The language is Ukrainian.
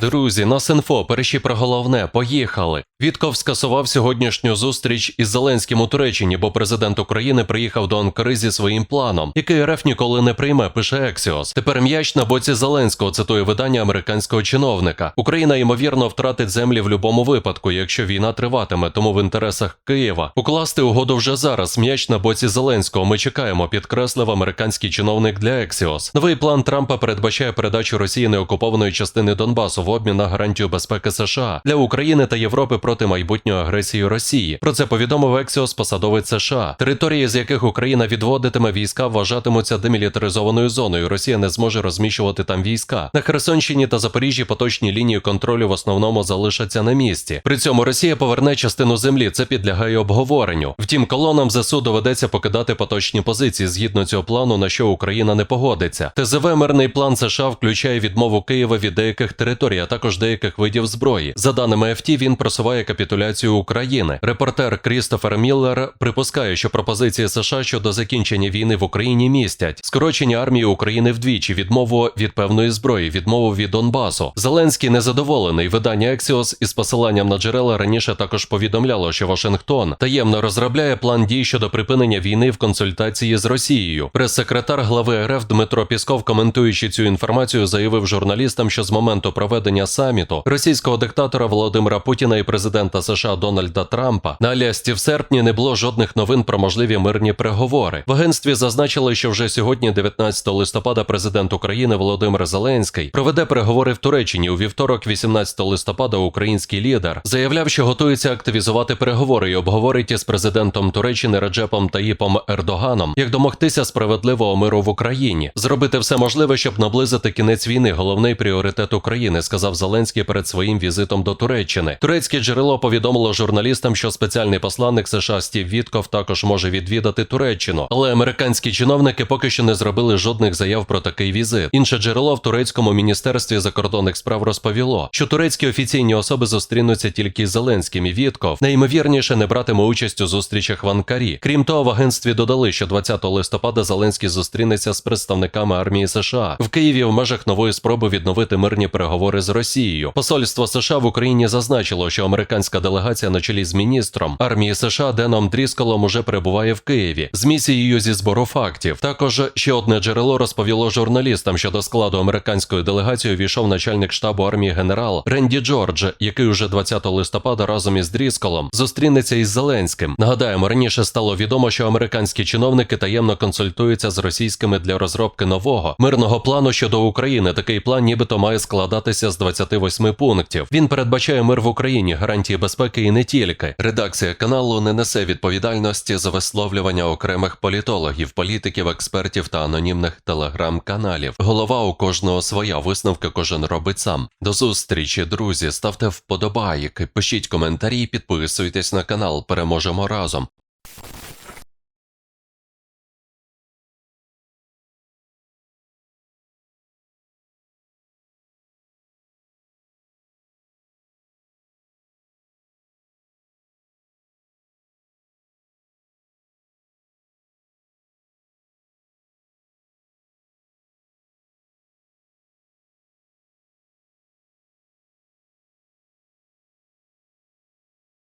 Друзі, нас інфо, перші про головне, поїхали. Вітков скасував сьогоднішню зустріч із Зеленським у Туреччині, бо президент України приїхав до Анкари зі своїм планом, який РФ ніколи не прийме, пише Ексіос. Тепер м'яч на боці Зеленського, цитує видання американського чиновника. Україна ймовірно втратить землі в будь-якому випадку, якщо війна триватиме, тому в інтересах Києва укласти угоду вже зараз. М'яч на боці Зеленського. Ми чекаємо, підкреслив американський чиновник для Ексіос. Новий план Трампа передбачає передачу Росії неокупованої частини Донбасу в обмін на гарантію безпеки США для України та Європи проти майбутньої агресії Росії. Про це повідомив Ексіос посадовець США. Території, з яких Україна відводитиме війська, вважатимуться демілітаризованою зоною. Росія не зможе розміщувати там війська. На Херсонщині та Запоріжжі поточні лінії контролю в основному залишаться на місці. При цьому Росія поверне частину землі. Це підлягає обговоренню. Втім, колонам ЗСУ доведеться покидати поточні позиції згідно цього плану, на що Україна не погодиться. ТЗВ мирний план США включає відмову Києва від деяких територій, а також деяких видів зброї. За даними ФТ, він просуває капітуляцію України. Репортер Крістофер Міллер припускає, що пропозиції США щодо закінчення війни в Україні містять скорочення армії України вдвічі, відмову від певної зброї, відмову від Донбасу. Зеленський незадоволений. Видання Ексіос із посиланням на джерела раніше також повідомляло, що Вашингтон таємно розробляє план дій щодо припинення війни в консультації з Росією. Прес-секретар глави РФ Дмитро Пісков, коментуючи цю інформацію, заявив журналістам, що з моменту проведення саміту російського диктатора Володимира Путіна і президента США Дональда Трампа на Алясці в серпні не було жодних новин про можливі мирні переговори. В агентстві зазначили, що вже сьогодні, 19 листопада, президент України Володимир Зеленський проведе переговори в Туреччині. У вівторок, 18 листопада, український лідер заявляв, що готується активізувати переговори і обговорить із президентом Туреччини Реджепом Таїпом Ердоганом, як домогтися справедливого миру в Україні, зробити все можливе, щоб наблизити кінець війни. Головний пріоритет України, сказав Зеленський перед своїм візитом до Туреччини. Турецьке джерело повідомило журналістам, що спеціальний посланник США Стів Вітков також може відвідати Туреччину, але американські чиновники поки що не зробили жодних заяв про такий візит. Інше джерело в турецькому міністерстві закордонних справ розповіло, що турецькі офіційні особи зустрінуться тільки з Зеленським і Вітков. Найімовірніше не братиме участь у зустрічах в Анкарі. Крім того, в агентстві додали, що 20 листопада Зеленський зустрінеться з представниками армії США в Києві в межах нової спроби відновити мирні переговори з Росією. Посольство США в Україні зазначило, що американська делегація на чолі з міністром армії США Деном Дрісколом уже перебуває в Києві з місією зі збору фактів. Також ще одне джерело розповіло журналістам, що до складу американської делегації увійшов начальник штабу армії генерал Ренді Джордж, який уже 20 листопада разом із Дрісколом зустрінеться із Зеленським. Нагадаємо, раніше стало відомо, що американські чиновники таємно консультуються з російськими для розробки нового мирного плану щодо України. Такий план, нібито має складатися з 28 пунктів. Він передбачає мир в Україні, гарантії безпеки і не тільки. Редакція каналу не несе відповідальності за висловлювання окремих політологів, політиків, експертів та анонімних телеграм-каналів. Голова у кожного своя висновки кожен робить сам. До зустрічі, друзі. Ставте вподобайки, пишіть коментарі, підписуйтесь на канал. Переможемо разом.